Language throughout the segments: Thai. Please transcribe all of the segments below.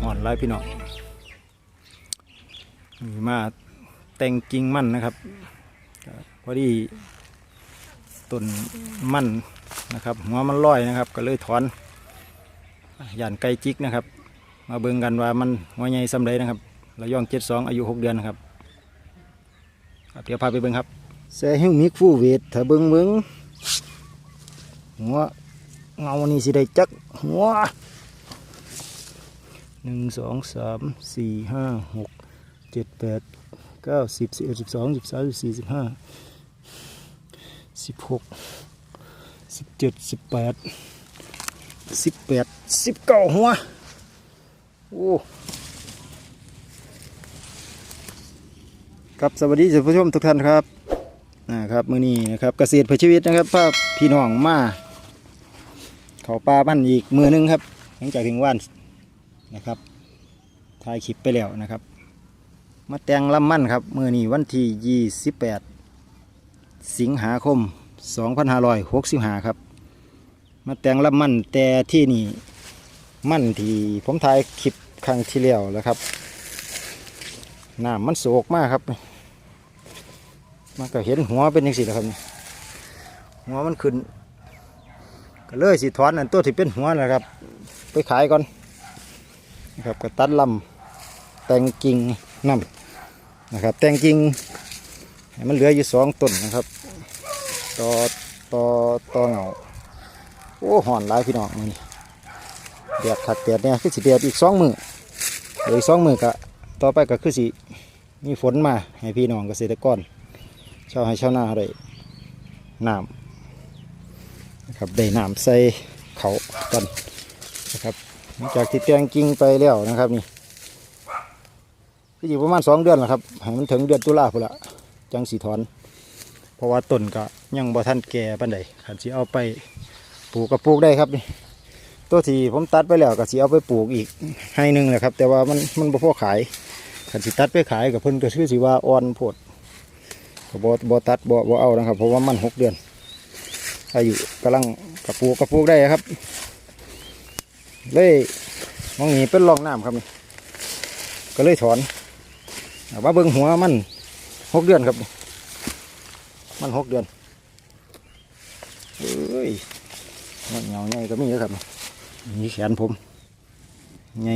หอนไรพี่น้องมาแต่งกิ่งมั่นนะครับพอดีต้นมั่นนะครับ หัวมันลอยนะครับ ก็เลยถอนหย่านไก่จิกนะครับ มาเบิ่งกันว่ามันหัวใหญ่สำเร็จนะครับระยองเจ็ดสองอายุหกเดือนนะครับครับเดี๋ยวพาไปเบิ่งครับแซ่หิ้วมิกฟูเวทถ้าเบิ่งเบิ่งหัวเงานี่สิได้จักหัว หนึ่งสองสามสี่ห้าหกเจ็ดแปดเก้าสิบสิบเอ็ดสิบสองสิบสามสิบสี่สิบห้าสิบหกสิบเจ็ดสิบแปดสิบแปดสิบเก้าหัวโอ้ครับสวัสดีท่านผู้ชมทุกท่านครับนะครับมื้อนี้นะครับเกษตรเพื่อชีวิตนะครับภาพพี่น้องมาเขาปลาบ้านอีกมือหนึงครับ หลังจากถึงว่าน นะครับถ่ายคลิปไปแล้วนะครับ มาแต่งลำมั่นครับเมื่อนี้วันที่ 28 สิงหาคม 2565 ครับ มาแต่งลำมั่นแต่ที่นี่มั่นที่ผมถ่ายคลิปครั้งที่แล้วแล้วครับน้ำมันโศกมากครับมันก็เห็นหัวเป็นยังสิแหละครับนี่หัวมันขึ้นก็เลยสิถอนอันตัวที่เป็นหัวนะครับ ไปขายก่อน นะครับก็ตัดลำแตงกิ่งนำนะครับ แตงกิ่งให้มันเหลืออยู่สองต้นนะครับต่อต่อต่อเหงาโอ้หอนหลายพี่น้องนี่แดดขัดแดดเนี่ยคือสิแดดอีกสองมือเดี๋ยวอีกสองมือก็ต่อไปก็คือสิมีฝนมาให้พี่น้องเกษตรกรชาวให้ชาวนาได้น้ำนะครับได้น้ำใส่เขากันนะครับ หลังจากที่แตงกิ่งไปแล้วนะครับนี่ก็อยู่ประมาณสองเดือนแหละครับให้มันถึงเดือนตุลาพุ่นละจังสีถอน เพราะว่าต้นก็ยังบ่ทันแก่ปานใดขันสิเอาไปปลูกก็ปลูกได้ครับนี่ตัวที่ผมตัดไปแล้วก็สิเอาไปปลูกอีกให้หนึ่งแหละครับ แต่ว่ามันมันบ่พอขายขันสิตัดไปขายกับเพิ่นก็ชื่อสิว่าอ่อนโพดก็บ่บ่ตัดบ่บ่เอานะครับ เพราะว่ามันหกเดือนอายุกำลังกระปลูกกระปลูกได้ครับ เลยมองนี้เป็นร่องน้ำครับนี่ก็เลยถอนเอาเบิ่งหัวมันหกเดือนครับ มันหกเดือนเอ้ยมันเหงาใหญ่ก็มีแล้วครับนี่แขนผมใหญ่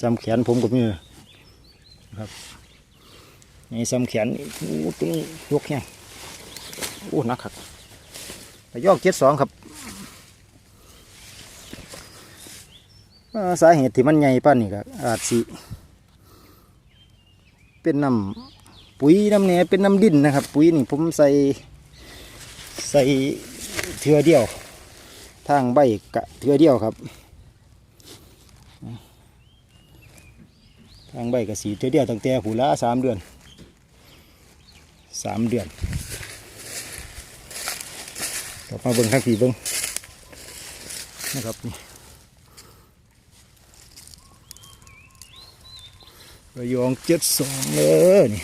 ซ้ำแขนผมก็มีครับใหญ่ซ้ำแขนนี่โอ้ตัวนี้ยกแห้งโอ้นักครับไปยอกเจ็ดสองครับ เอ่อ สาเหตุที่มันใหญ่ป้านนี่ก็อาจสิเป็นน้ำปุ๋ยน้ำเนี่ยเป็นน้ำดินนะครับ ปุ๋ยนี่ผมใส่ใส่เทือเดียว ทางใบกะเทือเดียวครับ ทางใบกะสีเทือเดียวตั้งแต่หูละสามเดือนสามเดือนต่อมาเบิ้งข้างผีเบิ้งนะครับ ระยองเจ็ดสองเลยนี่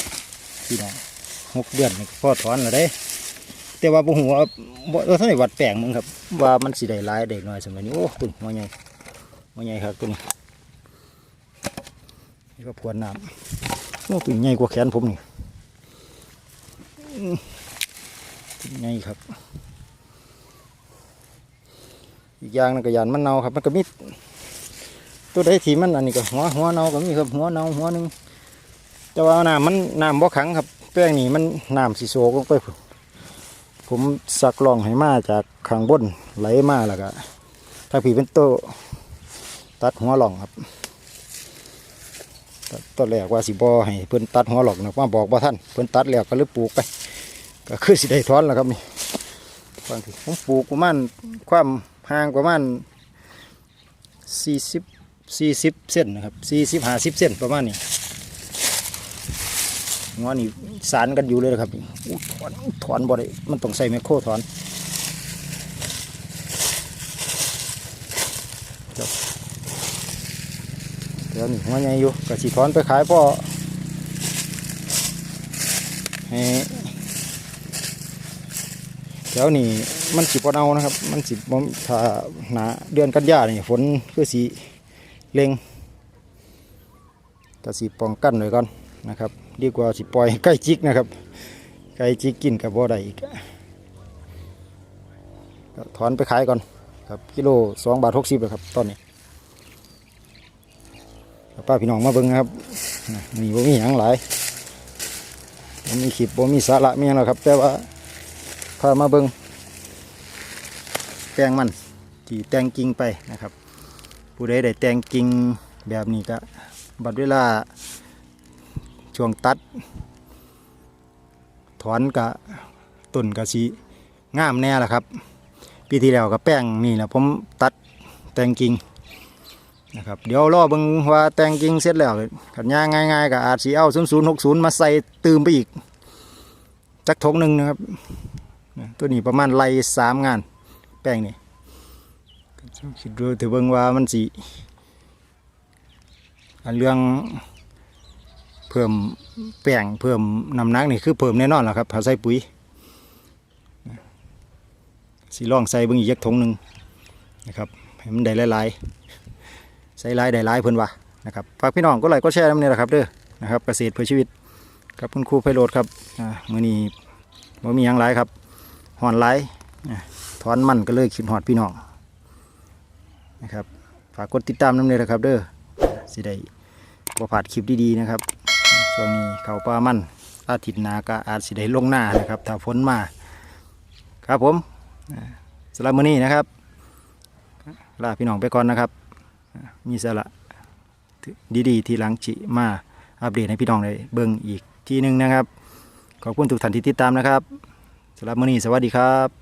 พี่น้องหกเดือนนี่ก็พอถอนแล้วได้แต่ว่าบ่หัวาบ่เราท่านได้วัดแปลงมึงครับ ว่ามันสิได้ลายได้น้อยสมัยนี้โอ้ตุ่นหัวใหญ่หัวใหญ่ครับตัวนี้นี่ก็พวนน้ำโอ้ตุ่นใหญ่กว่าแขนผมนี่ตุ่นใหญ่ครับ อีกอย่างนึงก็ยานมันเน่าครับ มันก็มี ตัวใดที่มันอันนี้ก็หัวหัวเนาก็มีครับหัวเนาหัวหนึ่งแต่ว่าน้ำมันน้ำบ่ขังครับแป้งนี่มันน้ำสีโซกลงไปผมสักลองให้มาจากข้างบนไหลมาแล้วก็ถ้าผีเป็นโตตัดหัวหลองครับตตอนแรกว่าสิบอให้เพิ่นตัดหัวหลองนะว่าบอกว่าท่านเพิ่นตัดแล้วก็เลยปลูกไป ก็คือสิได้ถอนแล้วครับนี่ฟังทีผมปลูกประมาณความห่างประมาณสี่สิบ สี่สิบเส้นนะครับสี่สิบห้าสิบเส้นประมาณนี้งอนี่สารกันอยู่เลยนะครับนี่อู้ถอนถอนบ่ได้มันต้องใส่แมโครถอนครับเดี๋ยวนี่หัวใหญ่อยู่ก็สิถอนไปขายพ่อให้เดี๋ยวนี่มันสิบเอานะครับ มันสิบถ้าหนาเดือนกันยานี่ฝนคือสี เล็งก็สิป้องกันไว้ก่อนนะครับ ดีกว่าสิปล่อยให้ไก่จิกนะครับไก่จิกกินกับบ่ได้อีกถอนไปขายก่อนครับกิโลสองบาทหกสิบเลยครับตอนนี้ป้าพี่น้องมาเบิ่งนะครับมีบ่มีหยังหลายบ่มีคลิปบ่มีสาระมีหยังหรอกครับ แต่ว่าพามาเบิ่งแตงมันที่แตงกิ่งไปนะครับ ผู้ใดได้แต่งกิ่งแบบนี้ก็บัดเวลาช่วงตัด ถอนกะต้นกะสีงามแน่ละครับปีที่แล้วกับแป้งนี่แหละผมตัดแต่งกิ่งนะครับเดี๋ยวรอบิ่งว่าแต่งกิ่งเสร็จแล้วกันย่างง่ายๆก็อาจสีเอา0 0 6 0 มาใส่ตืมไปอีกจักทงหนึ่งนะครับตัวนี้ประมาณไรสามงานแป้งนี่ คิดดูถือเบิ่งว่ามันสีอันเรื่องเพิ่มแป้งเพิ่มน้ำหนักนี่คือเพิ่มแน่นอนแหละครับถ้าใส่ปุ๋ยสีล่องใส่เบิ่งอีกยักถงหนึ่งนะครับให้มันได้หลายๆใส่หลายได้หลายเพิ่นว่านะครับฝากพี่น้องก็ไลค์ก็แชร์น้ำเนี่ยแหละครับเด้อนะครับเกษตรเพื่อชีวิตกับคุณครูไพโรธครับมื้อนี้บ่มีหยังหลายครับหอนหลายอ่าถอนมันก็เลยคิดหอดพี่น้อง นะครับฝากกดติดตามน้ำเลยนะครับ เด้อสิได้บ่พลาดคลิปดีๆนะครับช่วงนี้เขาปลามั่นอาทิตย์นาก็อาจสิได้ลงหน้านะครับ ถ้าฝนมา ครับผมอ่าสำหรับมื้อนี้นะครับลาพี่น้องไปก่อนนะครับ มีสาระดีๆ ที่หลังจิมาอัปเดตให้พี่น้องได้เบิ่งอีกทีหนึงนะครับ ขอบคุณทุกท่านที่ติดตามนะครับสำหรับมื้อนี้สวัสดีครับ